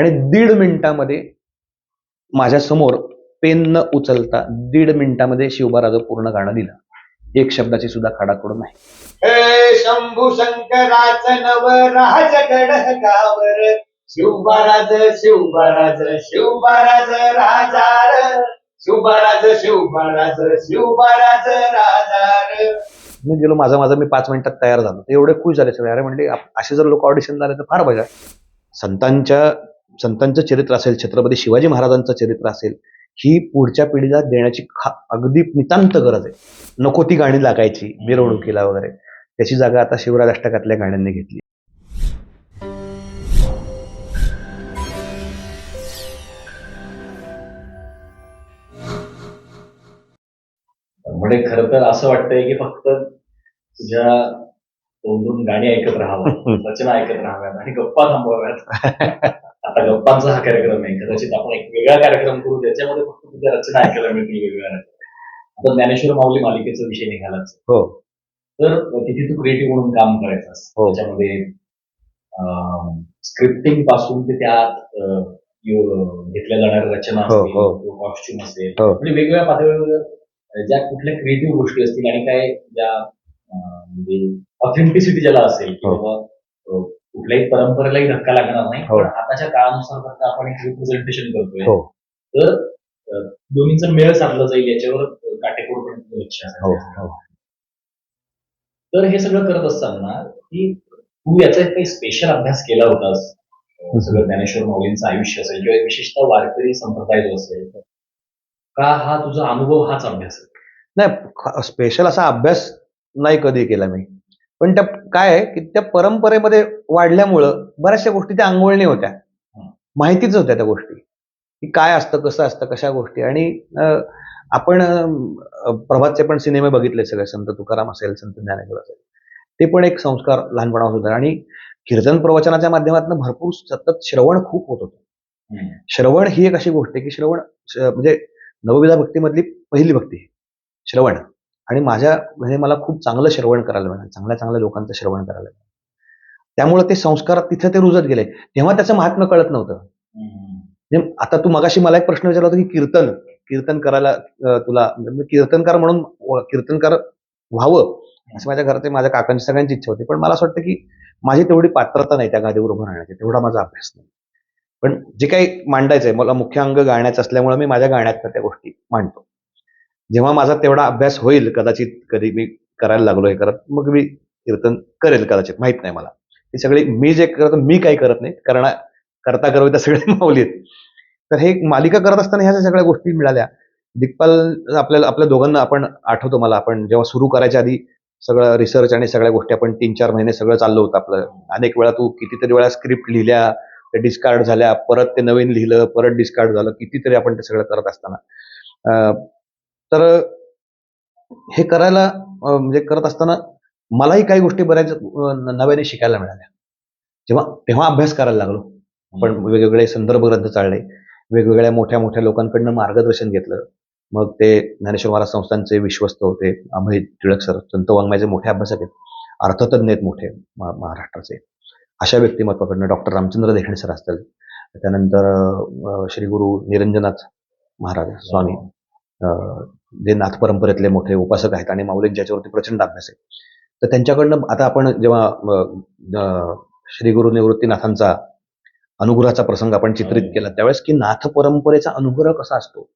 आणि दीड मिनिटामध्ये माझ्यासमोर पेन न उचलता दीड मिनिटामध्ये शिवबाराचं पूर्ण गाणं दिलं एक शब्दाची सुद्धा खाडाखोड नाही. हे शंभू शंकराच नव राज गावर. शिवबाराज शिवबाराज शिवबाराज राजार. शिवबाराज शिवबाराज शिवबाराज राजार. मी गेलो माझा माझा मी पाच मिनिटात तयार झालो. ते एवढे खुश झाले सगळे. अरे म्हणजे असे जर लोक ऑडिशन आले तर फार मजा आहे. संतांच्या संतांचं चरित्र असेल छत्रपती शिवाजी महाराजांचं चरित्र असेल ही पुढच्या पिढीला देण्याची खा- अगदी नितांत गरज आहे. नको ती गाणी लागायची मिरवणुकीला वगैरे. त्याची जागा आता शिवराज अष्टकातल्या गाण्यांनी घेतली. म्हणजे खर तर असं वाटतंय की फक्त तुझ्या तोंडून गाणी ऐकत राहावं रचना ऐकत राहाव्यात आणि गप्पा थांबवाव्यात. आता गप्पांचा हा कार्यक्रम आहे कदाचित आपण एक वेगळा कार्यक्रम करू ज्याच्यामध्ये फक्त तुझ्या रचना ऐकायला मिळतील वेगवेगळ्या. आता ज्ञानेश्वर माऊली मालिकेचा विषय निघालाच हो तर तिथे तू क्रिएटिव्ह म्हणून काम करायचास हो. त्याच्यामध्ये स्क्रिप्टिंगपासून ते त्यात घेतल्या जाणाऱ्या रचना हो, असतील हो. कॉस्ट्युम असेल. म्हणजे वेगवेगळ्या पातळीवर ज्या कुठल्या क्रिएटिव्ह गोष्टी असतील आणि काय ज्या म्हणजे ऑथेंटिसिटी ज्याला असेल हो. किंवा कुठल्याही परंपरेलाही धक्का लागणार नाही. हो. आताच्या काळानुसार फक्त आपण एक रिप्रेझेंटेशन करतोय हो. तर अं, दोन्हीचा मेळ साधला जाईल याच्यावर काटेकोरपणे लक्ष हो हो. तर हे सगळं करत असताना की तू याचा एक काही स्पेशल अभ्यास केला होतास अं, सगळं ज्ञानेश्वर माऊलींचं आयुष्य असेल किंवा विशेषतः वारकरी संप्रदाय जो असेल का हा तुझा अनुभव हाच अभ्यास आहे? नाही स्पेशल असा अभ्यास नाही कधी केला मी. पण त्या काय आहे की त्या परंपरेमध्ये वाढल्यामुळं बऱ्याचशा गोष्टी त्या अंगवळणी होत्या. माहितीच होत्या त्या गोष्टी. की काय असतं कसं असतं कशा गोष्टी. आणि आपण प्रभातचे पण सिनेमे बघितले सगळे संत तुकाराम असेल संत ज्ञानेश्वर असेल. ते पण एक संस्कार लहानपणापासून होते. आणि कीर्तन प्रवचनाच्या माध्यमातून भरपूर सतत श्रवण खूप होत होतं. श्रवण ही एक अशी गोष्ट आहे की श्रवण म्हणजे नवविधा भक्तीमधली पहिली भक्ती श्रवण. आणि माझ्या म्हणजे मला खूप चांगलं श्रवण करायला मिळालं. चांगल्या चांगल्या लोकांचं श्रवण करायला मिळालं. त्यामुळे ते संस्कार तिथे ते रुजत गेले. तेव्हा त्याचं महात्म्य कळत नव्हतं. म्हणजे आता तू मगाशी मला एक प्रश्न विचारला होता की कीर्तन कीर्तन करायला तुला म्हणजे मी कीर्तनकार म्हणून कीर्तनकार व्हावं असं माझ्या घरात माझ्या काकांची सगळ्यांची इच्छा होती. पण मला असं वाटतं की माझी तेवढी पात्रता नाही त्या गादीवर उभं राहण्याची. तेवढा माझा अभ्यास नाही. पण जे काही मांडायचंय मला मुख्य अंग गाण्याचं असल्यामुळे मी माझ्या गाण्यात त्या गोष्टी मांडतो. जेव्हा माझा तेवढा अभ्यास होईल कदाचित कधी मी करायला लागलो हे करत मग मी कीर्तन करेल कदाचित माहीत नाही मला. हे सगळी मी जे करतो मी काही करत नाही कारण करता करता सगळे माऊली आहेत. तर हे एक मालिका करत असताना ह्या सगळ्या गोष्टी मिळाल्या. दिग्पाल आपल्याला आपल्या दोघांना आपण आठवतो मला आपण जेव्हा सुरू करायच्या आधी सगळं रिसर्च आणि सगळ्या गोष्टी आपण तीन चार महिने सगळं चाललं होतं आपलं. अनेक वेळा तू कितीतरी वेळा स्क्रिप्ट लिहिल्या ते डिस्कार्ड झाल्या परत ते नवीन लिहिलं परत डिस्कार्ड झालं कितीतरी आपण ते सगळं करत असताना. तर हे करायला म्हणजे करत असताना मलाही काही गोष्टी बऱ्याच नव्याने शिकायला मिळाल्या. जेव्हा तेव्हा अभ्यास करायला लागलो. आपण वेगवेगळे संदर्भ ग्रंथ चालले. वेगवेगळ्या मोठ्या मोठ्या लोकांकडनं मार्गदर्शन घेतलं. मग ते ज्ञानेश्वर महाराज संस्थांचे विश्वस्त होते. अमृत टिळक सर संत वाङ्मयाचे मोठे अभ्यासक आहेत. अर्थतज्ञ आहेत मोठे महाराष्ट्राचे. अशा व्यक्तिमत्वाकडनं डॉक्टर रामचंद्र देखणे सर असतील. त्यानंतर श्री गुरु निरंजनाथ महाराज स्वामी. अं, जे नाथ परंपरेतले मोठे उपासक आहेत आणि माऊलींच्या ज्याच्यावरती प्रचंड अभ्यास आहे. तर त्यांच्याकडनं आता आपण जेव्हा श्री गुरु निवृत्तीनाथांचा अनुग्रहाचा प्रसंग आपण चित्रित केला त्यावेळेस की नाथ परंपरेचा अनुग्रह कसा असतो.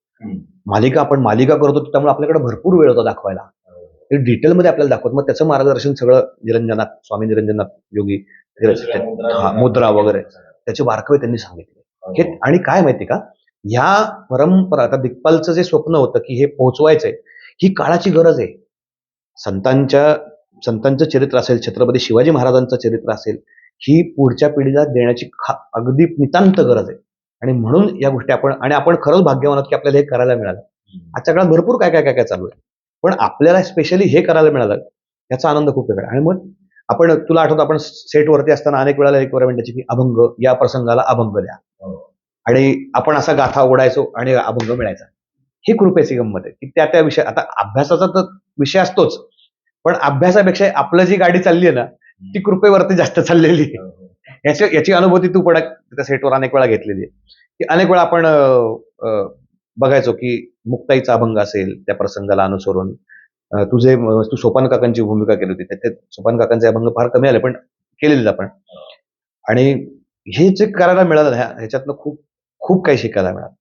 मालिका आपण मालिका करतो त्यामुळे आपल्याकडे भरपूर वेळ होता दाखवायला. ते डिटेलमध्ये आपल्याला दाखवत मग त्याचं मार्गदर्शन सगळं निरंजनाथ स्वामी निरंजनाथ योगी मुद्रा- हा, मुद्रा वगैरे त्याचे बारकावे त्यांनी सांगितले. हे. आणि काय माहिती का? ह्या परंपरा आता दिग्पालचं जे स्वप्न होतं की हे पोहोचवायचंय ही काळाची गरज आहे. संतांच्या संतांचं चरित्र असेल छत्रपती शिवाजी महाराजांचं चरित्र असेल ही पुढच्या पिढीला देण्याची खा- अगदी नितांत गरज आहे. आणि म्हणून या गोष्टी आपण आणि आपण खरंच भाग्यवान आहोत की आपल्याला हे करायला मिळालं. आजच्या काळात भरपूर काय काय काय काय चालू आहे. पण आपल्याला स्पेशली हे करायला मिळालं याचा आनंद खूप वेगळा. आणि मग आपण तुला आठवतं आपण सेटवरती असताना अनेक वेळेला रिक्वायरमेंट त्याची की अभंग या प्रसंगाला अभंग द्या. हो. आणि आपण असा गाथा ओढायचो आणि अभंग मिळायचा. ही कृपेची गंमत आहे. की त्या त्या विषय आता अभ्यासाचा तर विषय असतोच. पण अभ्यासापेक्षा आपलं जी गाडी चालली आहे ना ती कृपेवरती जास्त चाललेली आहे. याची याची अनुभूती तू पण त्या सेटवर अनेक वेळा घेतलेली आहे. की अनेक वेळा आपण बघायचो की मुक्ताईचा अभंग असेल त्या प्रसंगाला अनुसरून तुझे तू सोपान काकांची भूमिका केली होती. ते सोपान काकांचे अभंग फार कमी आले पण केलेले आपण. आणि हे जे करायला मिळालं ना, ह्या- ह्याच्यातनं खूप खूप काही शिकायला मिळालं.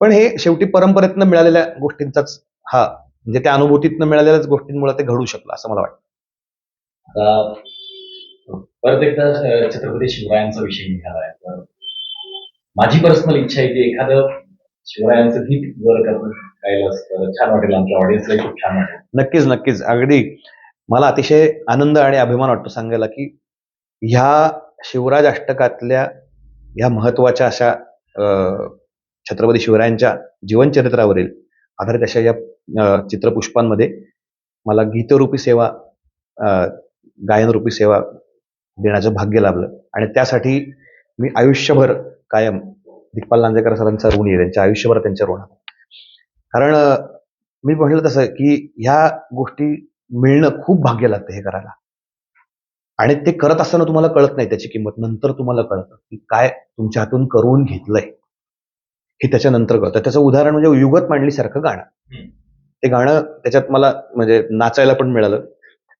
पण हे शेवटी परंपरेतनं मिळालेल्या गोष्टींचाच हा म्हणजे त्या अनुभूतीतनं मिळालेल्याच गोष्टींमुळे ते घडू शकलं असं मला वाटतं. परत एकदा छत्रपती शिवरायांचा विषय निघालाय. तर माझी पर्सनल इच्छा आहे की एखादं शिवरायांचं गीत तर छान वाटेल आमच्या ऑडियन्सला खूप छान वाटेल. नक्कीच नक्कीच. अगदी मला अतिशय आनंद आणि अभिमान वाटतो सांगायला की ह्या शिवराज अष्टकातल्या ह्या महत्त्वाच्या अशा छत्रपती शिवरायांच्या जीवनचरित्रावरील आधारित अशा या चित्रपुष्पांमध्ये मला गीतरूपी सेवा गायनरूपी सेवा देण्याचं भाग्य लाभलं. आणि त्यासाठी मी आयुष्यभर कायम दिग्पाल लांजेकर सरांचा ऋण येईल त्यांच्या आयुष्यभर त्यांच्या ऋण कारण मी म्हटलं तसं की ह्या गोष्टी मिळणं खूप भाग्य लागतं हे करायला. आणि ते करत असताना तुम्हाला कळत नाही त्याची किंमत. नंतर तुम्हाला कळतं की काय तुमच्या हातून करून घेतलंय. हे त्याच्यानंतर कळतं. त्याचं उदाहरण म्हणजे युगत मांडलीसारखं गाणं. ते गाणं त्याच्यात मला म्हणजे नाचायला पण मिळालं.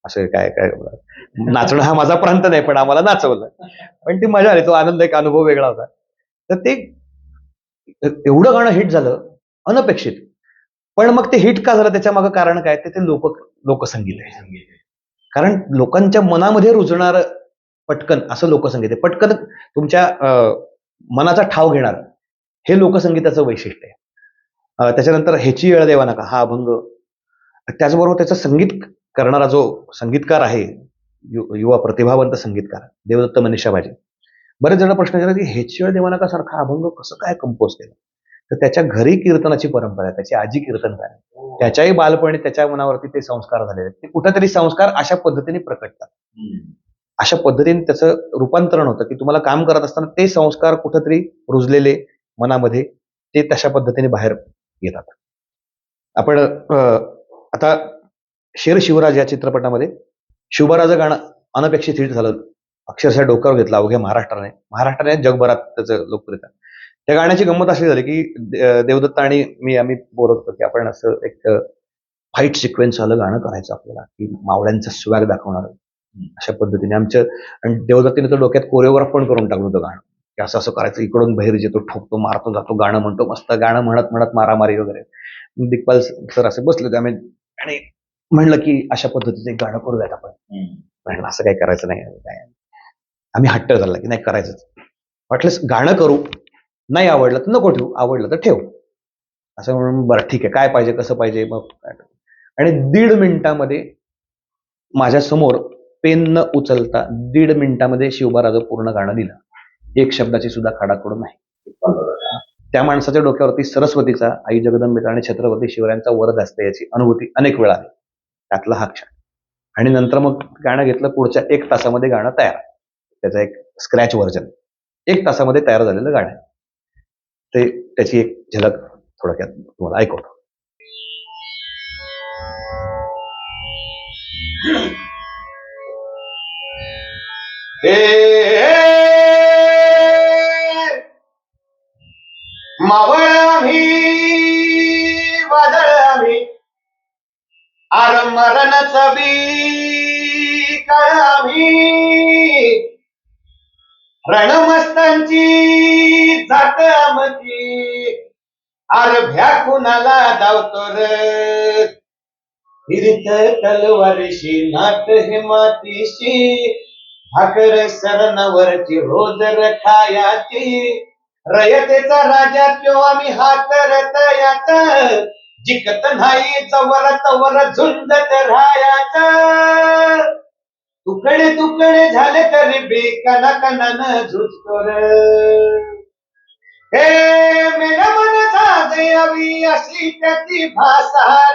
असं काय काय नाचणं हा माझा प्रांत नाही पण आम्हाला नाचवलं. पण ती मजा आली. तो आनंद एक अनुभव वेगळा होता. तर ते एवढं गाणं हिट झालं अनपेक्षित. पण मग ते हिट का झालं? त्याच्या मागं कारण काय? ते ते लोक लोकसंगीत आहे. कारण लोकांच्या मनामध्ये रुजणार पटकन असं लोकसंगीत आहे. पटकन तुमच्या अं, मनाचा ठाव घेणार. हे लोकसंगीताचं वैशिष्ट्य आहे. त्याच्यानंतर ह्याची वेळ देवा नका हा अभंग. त्याचबरोबर त्याचं संगीत करणारा जो संगीतकार आहे यु- युवा प्रतिभावंत संगीतकार देवदत्त मनीषा भाजी. बरेच जण प्रश्न विचारतात की ह्याची वेळ देवा नका सारखा अभंग कसं काय कंपोज केला? तर त्याच्या घरी कीर्तनाची परंपरा आहे त्याची आजी कीर्तनकार आहे. त्याच्याही बालपणी त्याच्या मनावरती ते संस्कार झालेले आहेत. ते कुठेतरी संस्कार अशा पद्धतीने प्रकटतात. अशा पद्धतीने त्याचं रूपांतरण होतं की तुम्हाला काम करत असताना ते संस्कार कुठेतरी रुजलेले मनामध्ये ते तशा पद्धतीने बाहेर येतात. आपण आता शेर शिवराज या चित्रपटामध्ये शिवबराचं गाणं अनपेक्षित हिट झालं. अक्षरशः डोक्यावर घेतलं अवघ्या महाराष्ट्राने. महाराष्ट्राने जगभरात त्याचं लोकप्रियता. त्या गाण्याची गंमत अशी झाली की देवदत्ता देवदत्त आणि मी आम्ही बोलत होतो की आपण असं एक फाईट सिक्वेन्स आलं गाणं करायचं आपल्याला की मावळ्यांचा स्वॅग दाखवणार. अशा पद्धतीने आमच्या आणि देवदत्तीने तर डोक्यात कोरिओग्राफ पण करून टाकलं होतं गाणं. की असं असं करायचं इकडून बहिर येतो ठोकतो मारतो जातो गाणं म्हणतो मस्त गाणं म्हणत म्हणत मारामारी वगैरे. दिग्पाल सर असे बसले होते आम्ही आणि म्हणलं की अशा पद्धतीचं एक गाणं करूयात आपण. म्हणलं असं काही करायचं नाही काय? आम्ही हट्ट झाला की नाही करायचंच. वाटलंच गाणं करू. नाही आवडलं तर नको ठेवू आवडलं तर ठेव. असं म्हणून बरं ठीक आहे काय पाहिजे कसं पाहिजे मग आणि दीड मिनिटामध्ये माझ्यासमोर पेन न उचलता दीड मिनिटामध्ये शिवबाराचं पूर्ण गाणं दिलं एक शब्दाची सुद्धा खाडाखोड नाही. त्या माणसाच्या डोक्यावरती सरस्वतीचा आई जगदंबिका आणि छत्रपती शिवरायांचा वरद असते याची अनुभूती अनेक वेळा आहे. त्यातला हा क्षण. आणि नंतर मग गाणं घेतलं पुढच्या एक तासामध्ये गाणं तयार. त्याचं एक स्क्रॅच व्हर्जन एक तासामध्ये तयार झालेलं गाणं ते त्याची एक झलक थोडक्यात तुम्हाला ऐकवतो. मावळ आम्ही वादळ आम्ही आर मरणच बी काळ आम्ही रणमस्तांची जात आमची. आरभ्या कुणाला धावतो र? फिरत नाट हे मातीशी भाकर सरणावरची रोज रखायाची रयतेचा राजा तो आम्ही हात रतयाच जिकत नाही जवर तवर झुंजत राहायच. तुकडे तुकडे झाले तरी बी कना कनान झुजतो र हे मेरा मन जागयावी अशी त्याची भासार.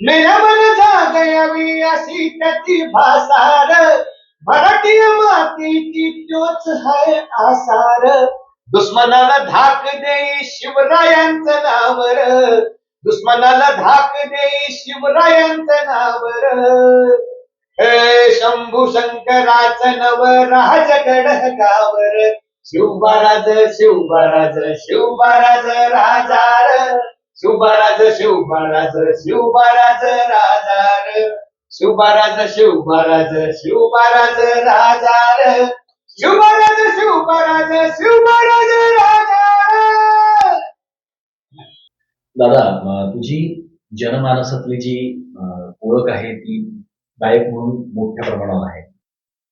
मेरा मन जागयावी अशी त्याची भासार. मराठी मातीची तोच हाय आसार. दुश्मनाला धाक देई शिवरायांचं नावर. दुश्मनाला धाक दे शिवरायांचं नावर हे शंभू शंकराच नव राज गावर शिवबाराज शिवबाराज शिवबाराज राजार. शिवबाराज शिवबाराज शिवबाराज राजार. शिवबाराज शिवबाराज शिवबाराज राजार. शिवबाराज शिवबाराज शिवबाराज राजार. दादा तुझी जनमानसातली जी अं, ओळख आहे ती गायक म्हणून मोठ्या प्रमाणावर आहे.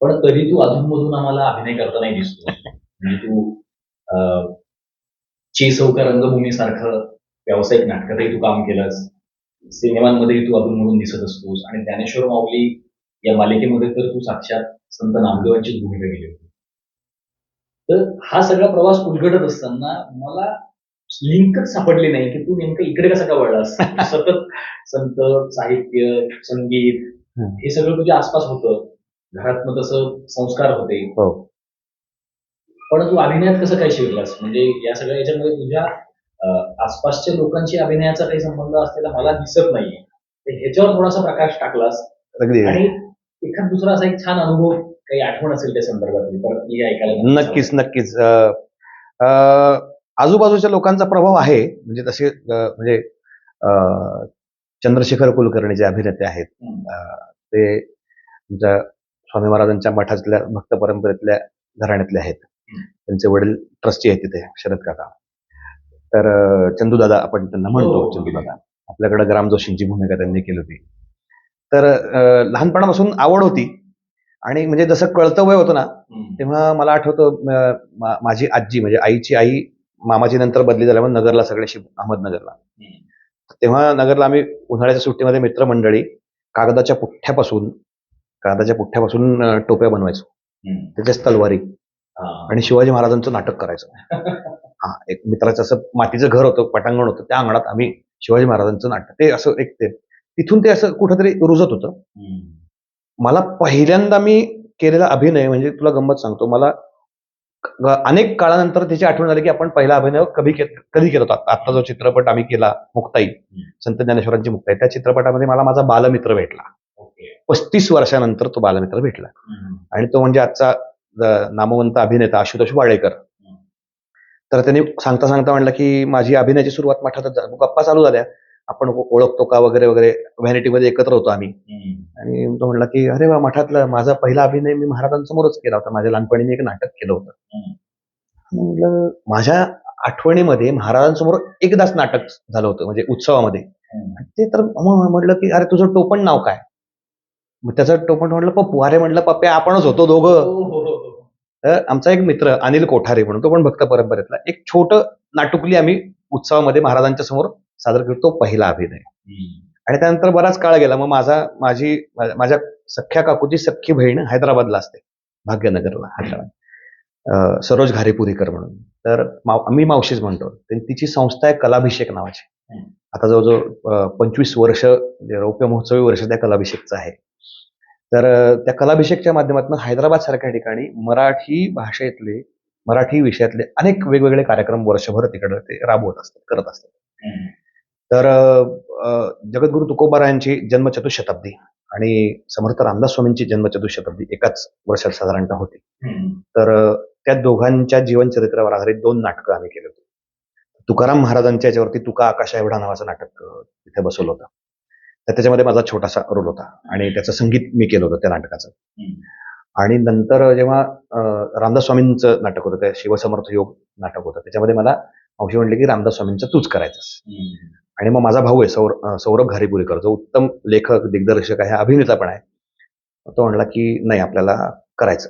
पण तरी तू अधूनमधून आम्हाला अभिनय करताना दिसतो. म्हणजे तू अं, ची चौका रंगभूमी सारखं व्यावसायिक नाटकातही तू काम केलंस. सिनेमांमध्येही तू अधूनमधून दिसत असतोस. आणि ज्ञानेश्वर माऊली या मालिकेमध्ये तर तू साक्षात संत नामदेवांचीच भूमिका केली होती. तर हा सगळा प्रवास उलगडत असताना मला लिंकच सापडली नाही की तू नेमकं इकडे कसा का वळलास? सतत संत साहित्य संगीत. हे. सगळं तुझ्या आसपास होतं. घरात मग तसं संस्कार होते. हो. पण तू अभिनयात कसं काय शिरलास? म्हणजे या सगळ्या याच्यामध्ये तुझ्या आसपासच्या लोकांशी अभिनयाचा काही संबंध असलेला मला दिसत नाहीये. तर ह्याच्यावर थोडासा प्रकाश टाकलास. अगदी. आणि एखाद दुसरा असा एक छान अनुभव काही आठवण असेल त्या संदर्भातली तर ती ऐकायला नक्कीच नक्कीच. आजूबाजूच्या लोकांचा प्रभाव आहे म्हणजे तसे म्हणजे चंद्रशेखर कुलकर्णी जे अभिनेते आहेत ते तुमच्या स्वामी महाराजांच्या मठातल्या भक्त परंपरेतल्या घराण्यातले आहेत. त्यांचे वडील ट्रस्टी आहेत तिथे शरद काका तर चंदूदादा आपण त्यांना म्हणतो हो. चंदूदादा आपल्याकडे ग्राम जोशींची भूमिका त्यांनी केली होती तर लहानपणापासून आवड होती आणि म्हणजे जसं कळतं वय होतं ना. तेव्हा मला आठवतं माझी आजी म्हणजे आईची आई मामाची नंतर बदली झाल्यामुळे नगरला सगळे शिव अहमदनगरला. तेव्हा नगरला आम्ही उन्हाळ्याच्या सुट्टीमध्ये मित्रमंडळी कागदाच्या पुठ्ठ्यापासून कागदाच्या पुठ्ठ्यापासून टोप्या बनवायचो. त्याच्याच तलवारी. आणि शिवाजी महाराजांचं नाटक करायचं हा एक मित्राचं असं मातीचं घर होतं पटांगण होतं त्या अंगणात आम्ही शिवाजी महाराजांचं नाटक ते असं एक ते तिथून ते असं कुठंतरी रुजत होतं. मला पहिल्यांदा मी केलेला अभिनय म्हणजे तुला गंमत सांगतो मला अनेक काळानंतर त्याची आठवण झाली की आपण पहिला अभिनय कधी कधी केला होता? आता जो चित्रपट आम्ही केला मुक्ताई संत ज्ञानेश्वरांची मुक्ताई त्या चित्रपटामध्ये मला माझा बालमित्र भेटला. पस्तीस वर्षानंतर तो बालमित्र भेटला. आणि तो म्हणजे आजचा नामवंत अभिनेता आशुतोष वाडेकर. तर त्यांनी सांगता सांगता म्हणलं की माझी अभिनयाची सुरुवात मठातच झाली. गप्पा चालू झाल्या. आपण ओळखतो का वगैरे वगैरे व्हॅनिटीमध्ये एकत्र होतो आम्ही. आणि तो म्हणला की अरे वा मठातला माझा पहिला अभिनय मी महाराजांसमोरच केला होता माझ्या लहानपणी मी एक नाटक केलं होतं. म्हणलं माझ्या आठवणीमध्ये महाराजांसमोर एकदाच नाटक झालं होतं म्हणजे उत्सवामध्ये. ते तर म्हटलं की अरे तुझं टोपण नाव काय मग त्याचं टोपण म्हटलं पप्पू अरे म्हटलं पप्प्या आपणच होतो दोघं हो, हो, हो. तर आमचा एक मित्र अनिल कोठारे म्हणून तो पण भक्त परंपरेतला एक छोटं नाटुकली आम्ही उत्सवामध्ये महाराजांच्या समोर सादर केलं तो पहिला अभिनय. आणि त्यानंतर बराच काळ गेला. मग माझा माझी माझ्या सख्ख्या काकूची सख्खी बहीण हैदराबादला असते भाग्यनगरला हैदराबाद. सरोज घारेपुरीकर म्हणून. तर मी मावशीच म्हणतो. तिची संस्था आहे कलाभिषेक नावाची. आता जवळजवळ पंचवीस वर्ष रौप्य महोत्सवी वर्ष त्या कलाभिषेकचं आहे. तर त्या कलाभिषेकच्या माध्यमातून हैदराबाद सारख्या ठिकाणी मराठी भाषेतले मराठी विषयातले अनेक वेगवेगळे कार्यक्रम वर्षभर तिकडे ते राबवत असतात करत असतात. तर जगद्गुरु तुकोबारायांची जन्मचतुशताब्दी आणि समर्थ रामदास स्वामींची जन्मचतुशताब्दी एकाच वर्षात साधारणतः होती. तर त्या दोघांच्या जीवनचरित्रावर आधारित दोन नाटकं आम्ही केली होती तुकाराम महाराजांच्या याच्यावरती तुका आकाशा एवढा नावाचं नाटक तिथे बसवलं होतं तर त्याच्यामध्ये माझा छोटासा रोल होता आणि त्याचं संगीत मी केलं होतं त्या नाटकाचं. आणि नंतर जेव्हा रामदास स्वामींचं नाटक होतं ते शिवसमर्थ योग नाटक होतं त्याच्यामध्ये मला मावशी म्हणले की रामदास स्वामींचं तूच करायचंस. आणि मग माझा भाऊ आहे सौर सौरभ घारीपुरीकर. जो उत्तम लेखक दिग्दर्शक आहे अभिनेता पण आहे. तो म्हणला की नाही आपल्याला करायचं.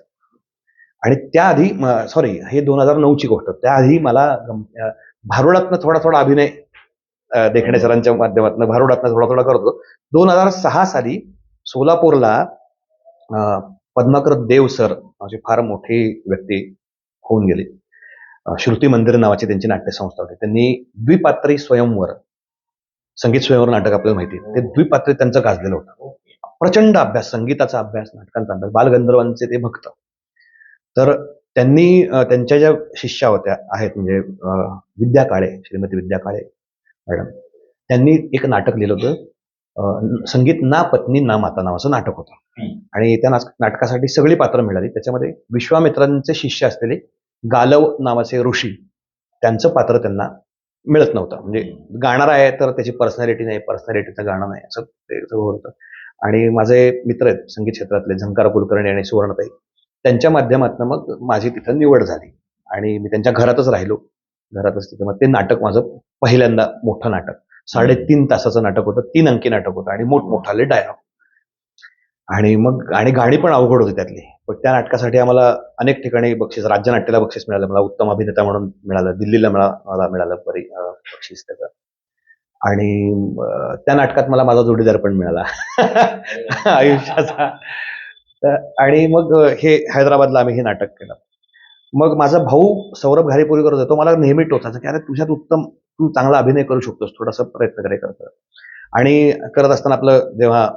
आणि त्याआधी सॉरी हे दोन हजार नऊची गोष्ट. त्याआधी मला भारुडातनं थोडा थोडा अभिनय देखणे सरांच्या माध्यमातून भारुडातनं थोडा थोडा करतो. दोन हजार सहा साली सोलापूरला पद्माकर देव सर माझे फार मोठी व्यक्ती होऊन गेली. श्रुती मंदिर नावाची त्यांची नाट्यसंस्था होती. त्यांनी द्विपात्री स्वयंवर संगीत स्वयंवर नाटक आपल्याला माहिती आहे. ते द्विपात्री त्यांचं गाजलेलं होतं. प्रचंड अभ्यास संगीताचा अभ्यास नाटकांचा अभ्यास बालगंधर्वांचे ते भक्त तर त्यांनी त्यांच्या ज्या शिष्या होत्या आहेत म्हणजे विद्या काळे श्रीमती विद्या काळे मॅडम त्यांनी एक नाटक लिहिलं होतं संगीत ना पत्नी ना माता नावाचं नाटक होतं. आणि त्या नाटकासाठी सगळी पात्र मिळाली त्याच्यामध्ये विश्वामित्रांचे शिष्य असलेले गालव नावाचे ऋषी त्यांचं पात्र त्यांना मिळत नव्हतं. म्हणजे गाणार आहे तर त्याची पर्सनॅलिटी नाही पर्सनॅलिटीचं गाणं नाही असं ते सगळं होतं. आणि माझे मित्र आहेत संगीत क्षेत्रातले झंकार कुलकर्णी आणि सुवर्णताई त्यांच्या माध्यमातून मग माझी तिथं निवड झाली. आणि मी त्यांच्या घरातच राहिलो. घरातच तिथं मग ते नाटक माझं पहिल्यांदा मोठं नाटक. साडेतीन तासाचं नाटक होतं तीन अंकी नाटक होतं आणि मोठमोठाले डायलॉग आणि मग आणि गाणी पण अवघड होती त्यातली. पण त्या नाटकासाठी आम्हाला अनेक ठिकाणी बक्षीस राज्य नाट्याला बक्षीस मिळालं. मला उत्तम अभिनेता म्हणून मिळालं. दिल्लीला मला मला मिळालं परी बक्षीस त्याचं. आणि त्या नाटकात मला माझा जोडीदार पण मिळाला. आयुष्याचा. आणि मग हे हैदराबादला आम्ही हे नाटक केलं. मग माझा भाऊ सौरभ घारीपुरी करत होता. तो मला नेहमी टोचायचा की अरे तुझ्यात उत्तम तू चांगला अभिनय करू शकतोस. थोडासा प्रयत्न करे करत आणि करत असताना आपलं जेव्हा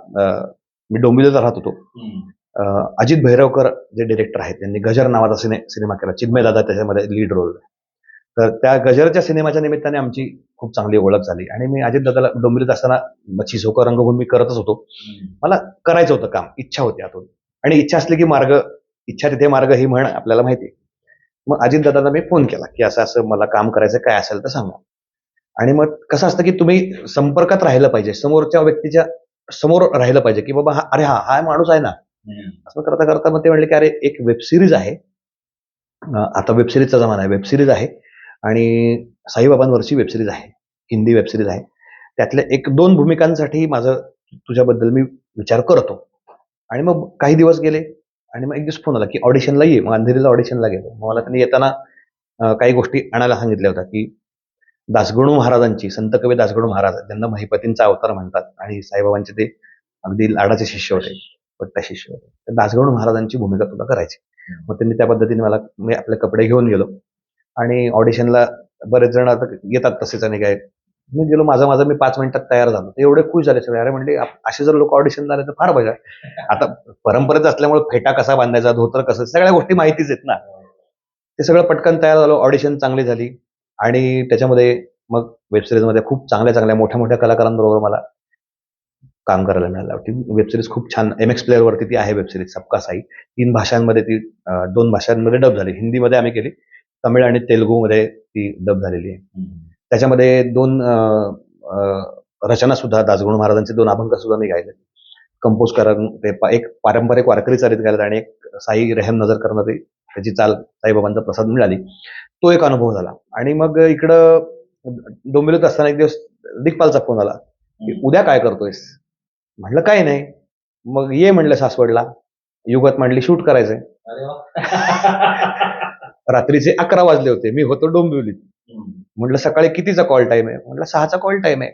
मी डोंबिवलीला राहत होतो. अजित भैरवकर जे डिरेक्टर आहेत त्यांनी गजर नावाचा सिने सिनेमा केला. चिन्मय दादा त्याच्यामध्ये लीड रोल तर त्या गजरच्या सिनेमाच्या निमित्ताने आमची खूप चांगली ओळख झाली. आणि मी अजित दादाला डोंबिवलीत असताना चिसोकर रंगभूमी करतच होतो. मला करायचं होतं काम इच्छा होती आतून. आणि इच्छा असली की मार्ग इच्छा तिथे मार्ग ही म्हण आपल्याला माहिती. मग अजित दादांना मी फोन केला की असं असं मला काम करायचं काय असेल तर सांगा. आणि मग कसं असतं की तुम्ही संपर्कात राहिलं पाहिजे. समोरच्या व्यक्तीच्या समोर राहिलं पाहिजे की बाबा हा अरे हा हा माणूस आहे ना. असं करता करता मग ते म्हणले की अरे एक वेब सिरीज आहे. आता वेब सिरीजचा जमाना आहे. वेब सिरीज आहे. आणि साईबाबांवरची वेब सिरीज आहे. हिंदी वेब सिरीज आहे. त्यातल्या एक दोन भूमिकांसाठी माझं तुझ्याबद्दल मी विचार करतो. आणि मग काही दिवस गेले आणि मग एक दिवस फोन आला की ऑडिशनला ये. मग अंधेरीला ऑडिशनला गेलो. मग मला त्यांनी येताना काही गोष्टी आणायला सांगितल्या होत्या की दासगणू महाराजांची संत कवी दासगणू महाराज ज्यांना महिपतींचा अवतार म्हणतात आणि साईबाबांचे ते अगदी लाडाचे शिष्य होते पट्टा शिष्य होते. तर दासगणू महाराजांची भूमिका तुला करायची. मग त्यांनी त्या पद्धतीने मला मी आपले कपडे घेऊन गेलो. आणि ऑडिशनला बरेच जण आता येतात तसेच आणि काय. मी गेलो माझा माझा मी पाच मिनिटात तयार झालो. ते एवढे खुश झाले सगळे. अरे म्हणजे असे जर लोक ऑडिशन झाले तर फार मजा आता परंपरेत असल्यामुळे फेटा कसा बांधायचा धोतर कसं सगळ्या गोष्टी माहितीच आहेत ना. ते सगळं पटकन तयार झालो ऑडिशन चांगली झाली. आणि त्याच्यामध्ये मग वेबसिरीजमध्ये खूप चांगल्या चांगल्या मोठ्या मोठ्या कलाकारांबरोबर मला काम करायला मिळालं. ती वेबसिरीज खूप छान एम एक्स प्लेअरवरती ती आहे वेबसिरीज सबका साई. तीन भाषांमध्ये ती दोन भाषांमध्ये डब झाली. हिंदीमध्ये आम्ही केली तमिळ आणि तेलुगूमध्ये ती डब झालेली आहे. त्याच्यामध्ये दोन रचना सुद्धा दासगुण महाराजांचे दोन अभंग सुद्धा मी गायले. कंपोज करून ते एक पारंपरिक वारकरी चालित गायला आणि एक साई रेहम नजर करणारी त्याची चाल साईबाबांचा प्रसाद मिळाली. तो एक अनुभव झाला. आणि मग इकडं डोंबिवलीत असताना एक दिवस दिग्पालचा फोन आला की उद्या काय करतोयस? म्हटलं काय नाही. मग ये म्हणलं सासवडला. युगत म्हणली शूट करायचंय. रात्रीचे अकरा वाजले होते. मी होतो डोंबिवलीत. म्हटलं सकाळी कितीचा कॉल टाइम आहे? म्हटलं सहाचा कॉल टाइम आहे.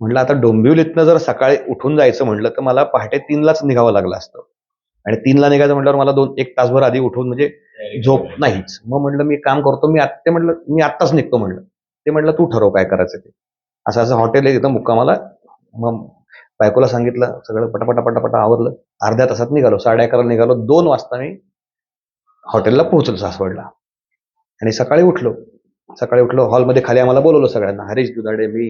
म्हटलं आता डोंबिवलीतनं जर सकाळी उठून जायचं म्हटलं तर मला पहाटे तीनलाच निघावं लागलं असतं. आणि तीनला निघायचं म्हटल्यावर मला दोन एक तासभर आधी उठून म्हणजे झोप नाहीच. मग म्हटलं मी काम करतो मी ते म्हटलं मी आत्ताच निघतो म्हणलं ते म्हटलं तू ठरव काय करायचं ते. असं असं हॉटेल आहे तिथं मुक्कामाला मग बायकोला सांगितलं सगळं पटापटा पटापटा आवरलं. अर्ध्या तासात निघालो साडे अकराला निघालो. दोन वाजता मी हॉटेलला पोहोचलो सासवडला. आणि सकाळी उठलो. सकाळी उठलो हॉलमध्ये खाली आम्हाला बोलवलं सगळ्यांना हरीश दुधाडे मी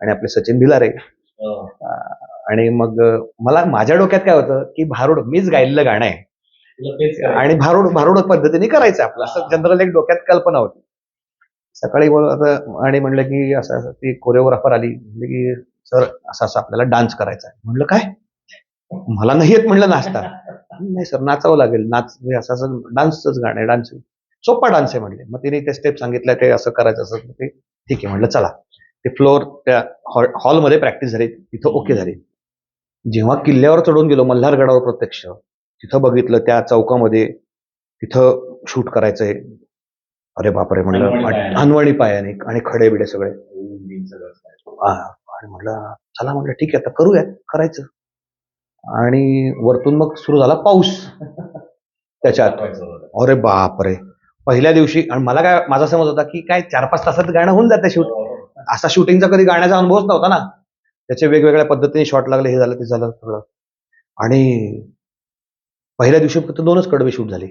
आणि आपले सचिन भिलारे. हो. आणि मग मला माझ्या डोक्यात काय होतं की भारूड मीच गायलेलं गाणं आहे. आणि भारूड भारूड पद्धतीने करायचं आपलं. असं जनरल एक डोक्यात कल्पना होती. सकाळी आणि म्हणलं की असं असं ती कोरिओग्राफर आली. म्हणली की सर असं असं आपल्याला डान्स करायचा आहे. म्हणलं काय? मला नाही येत म्हणलं नाचता नाही सर नाचावं लागेल. नाच हे असं असं डान्सच गाणं आहे डान्स सोपा डान्स आहे म्हणले. मग तिने ते स्टेप सांगितलं ते असं करायचं असं ते ठीक आहे म्हणलं चला. ते फ्लोअर त्या हॉल हॉलमध्ये प्रॅक्टिस झाली. तिथं ओके झाली. जेव्हा किल्ल्यावर चढून गेलो मल्हारगडावर प्रत्यक्ष तिथं बघितलं त्या चौकामध्ये तिथं शूट करायचंय. अरे बापरे म्हणलं. अनवणी पायाने. आणि खडे बिडे सगळे. आणि म्हटलं चला म्हटलं ठीक आहे आता करूया करायचं. आणि वरतून मग सुरू झाला पाऊस. त्याच्यात. अरे बापरे. पहिल्या दिवशी आणि मला काय माझा समज होता की काय चार पाच तासात गाणं होऊन जातं शूट. हो. असा शूटिंगचा कधी गाण्याचा अनुभवच नव्हता ना. त्याचे वेगवेगळ्या पद्धतीने शॉट लागले हे झालं ते झालं सगळं आणि पहिल्या दिवशी फक्त दोनच कडवे शूट झाले.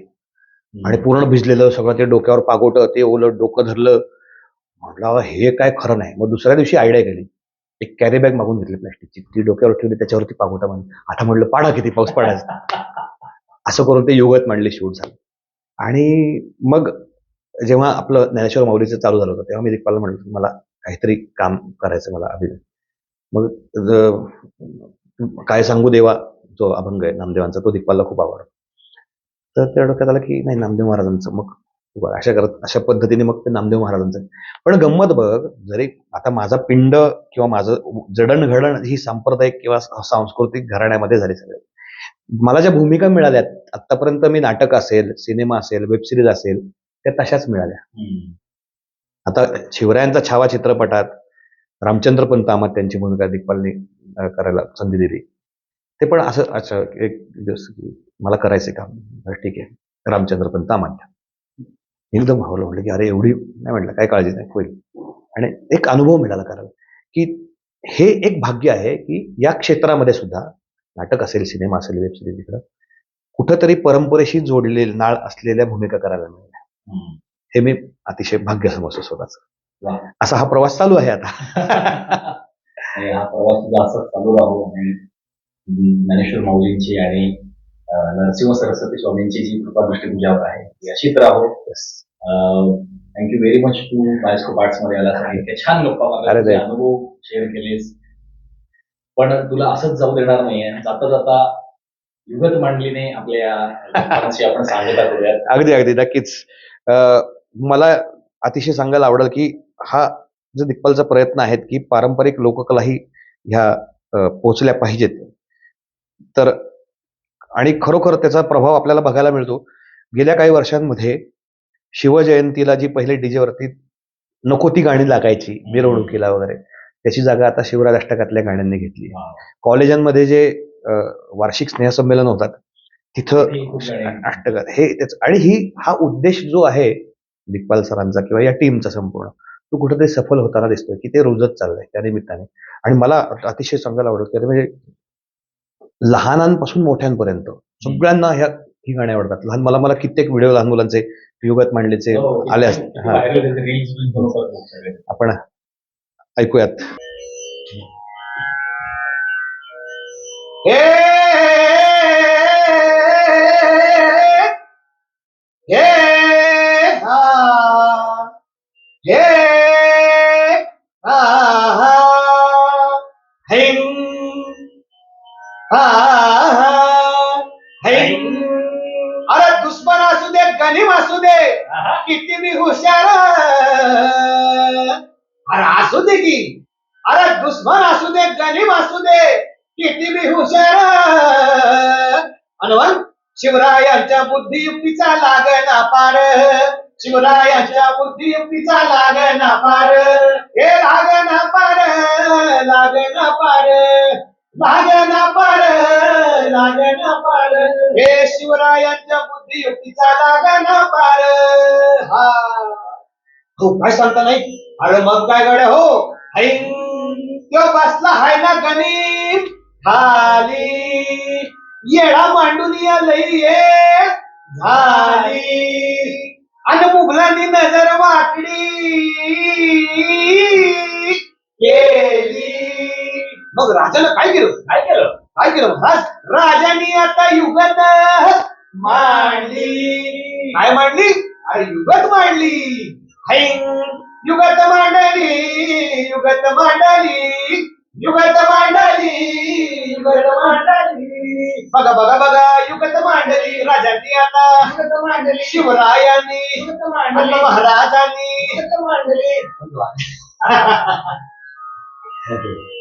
आणि पूर्ण भिजलेलं सगळं ते डोक्यावर पागोट ते ओलं डोकं धरलं. म्हटलं हे काय खरं नाही. मग दुसऱ्या दिवशी आयडिया केली. एक कॅरी बॅग मागून घेतली प्लास्टिकची ती डोक्यावर ठेवली त्याच्यावरती पागोटा बांधून आता म्हणलं पाडा किती पाऊस पडायचा. असं करून ते युगत मांडले शूट झालं. आणि मग जेव्हा आपलं ज्ञानेश्वर माऊलीचं चालू झालं होतं तेव्हा मी दिग्पालला म्हटलं की मला काहीतरी काम करायचं मला अभिनय मग काय सांगू देवा? जो अभंग आहे नामदेवांचा तो दिग्पालला खूप आवडतो. तर त्या डोक्यात आलं की नाही नामदेव महाराजांचं. मग अशा करत अशा पद्धतीने मग ते नामदेव महाराजांचं. पण गंमत बघ जरी आता माझा पिंड किंवा माझं जडणघडण ही सांप्रदायिक किंवा सांस्कृतिक घराण्यामध्ये झाली सगळे. मला ज्या भूमिका मिळाल्यात आतापर्यंत मी नाटक असेल सिनेमा असेल वेब सिरीज असेल त्या तशाच मिळाल्या. आता शिवरायांचा छावा चित्रपटात रामचंद्र पंत आमात त्यांची भूमिका दिग्पालने करायला संधी दिली. ते पण असं अच्छा एक मला करायचं काम. ठीक आहे. रामचंद्र पंत आमात एकदम भावलं म्हटलं की अरे एवढी नाही म्हटलं काय काळजी नाही होईल. आणि एक अनुभव मिळाला करायला की हे एक भाग्य आहे की या क्षेत्रामध्ये सुद्धा नाटक असेल सिनेमा असेल वेब सिरीज इकडं कुठंतरी परंपरेशी जोडलेली नाळ असलेल्या भूमिका करायला मिळाल्या. हे मी अतिशय भाग्य समजतो स्वतःच. असा हा प्रवास चालू आहे आता. हा प्रवास सुद्धा असाच चालू राहू आणि ज्ञानेश्वर माऊलींची आणि नरसिंह सरस्वती स्वामींची जी कृपा दृष्टी तुझ्यावर आहे ती अशीच राहो. थँक्यू व्हेरी मच तू बायोस्कोप आर्ट्समध्ये आला इतके छान गप्पा देवा. अनुभव शेअर केलेस. पण तुला असंच जाऊ देणार नाहीये. जाता जाता युगत मांडलीने आपल्या आपण सांगता अगदी अगदी. नक्कीच. मला अतिशय सांगायला आवडेल की हा जो दिग्पालचा प्रयत्न आहेत की पारंपरिक लोककलाही ह्या पोचल्या पाहिजेत तर आणि खरोखर त्याचा प्रभाव आपल्याला बघायला मिळतो गेल्या काही वर्षांमध्ये शिवजयंतीला जी पहिले डीजेवरती नको ती गाणी लागायची मिरवणुकीला वगैरे त्याची जागा आता शिवराज अष्टकातल्या गाण्यांनी घेतली. कॉलेजांमध्ये जे वार्षिक स्नेहसंमेलन होतात तिथं. अष्टकात हे त्याच आणि ही हा उद्देश जो आहे दिग्पाल सरांचा किंवा या टीमचा संपूर्ण तो कुठेतरी सफल होताना दिसतोय की ते रोजच चाललंय त्या निमित्ताने. आणि मला अतिशय सांगायला आवडत की म्हणजे लहानांपासून मोठ्यांपर्यंत सगळ्यांना ह्या ही गाणी आवडतात. लहान मला मला कित्येक व्हिडिओ लहान मुलांचे युगत मांडलेचे हो, आले असतात किती अरे दुश्मन असू दे गनिम असू दे. किती मी हुशार. अरे असू दे की. अरे दुश्मन असू दे गनिम असू दे. किती मी हुशार. अनवन शिवरायांच्या बुद्धियुक्तीचा लाग ना पार शिवरायांच्या बुद्धियुक्तीचा लाग ना पार हे लाग ना पार लाग ना पार लाग ना पार लाग पार हे शिवरायांच्या बुद्धियुक्तीचा लाग ना पार हा. हो काय सांगता नाही? अरे मग काय गड्या हो? ऐन बसला हाय ना गणित. खाली. येडा मांडून या लई ये. झाली. आणि मुघलांनी नजर वाकडी. मग राजानं काय केलं? काय केलं? काय केलं महाराज? राजांनी आता युगत मांडली. काय मांडली? अरे युगत मांडली. युगत मांडली युगत मांडली युगत मांडली युगत मांडली. बघा बघा बघा युगत मांडली. राजांनी आता युगत मांडली. शिवरायांनी युगत मांडली. महाराजांनी. युगत मांडली.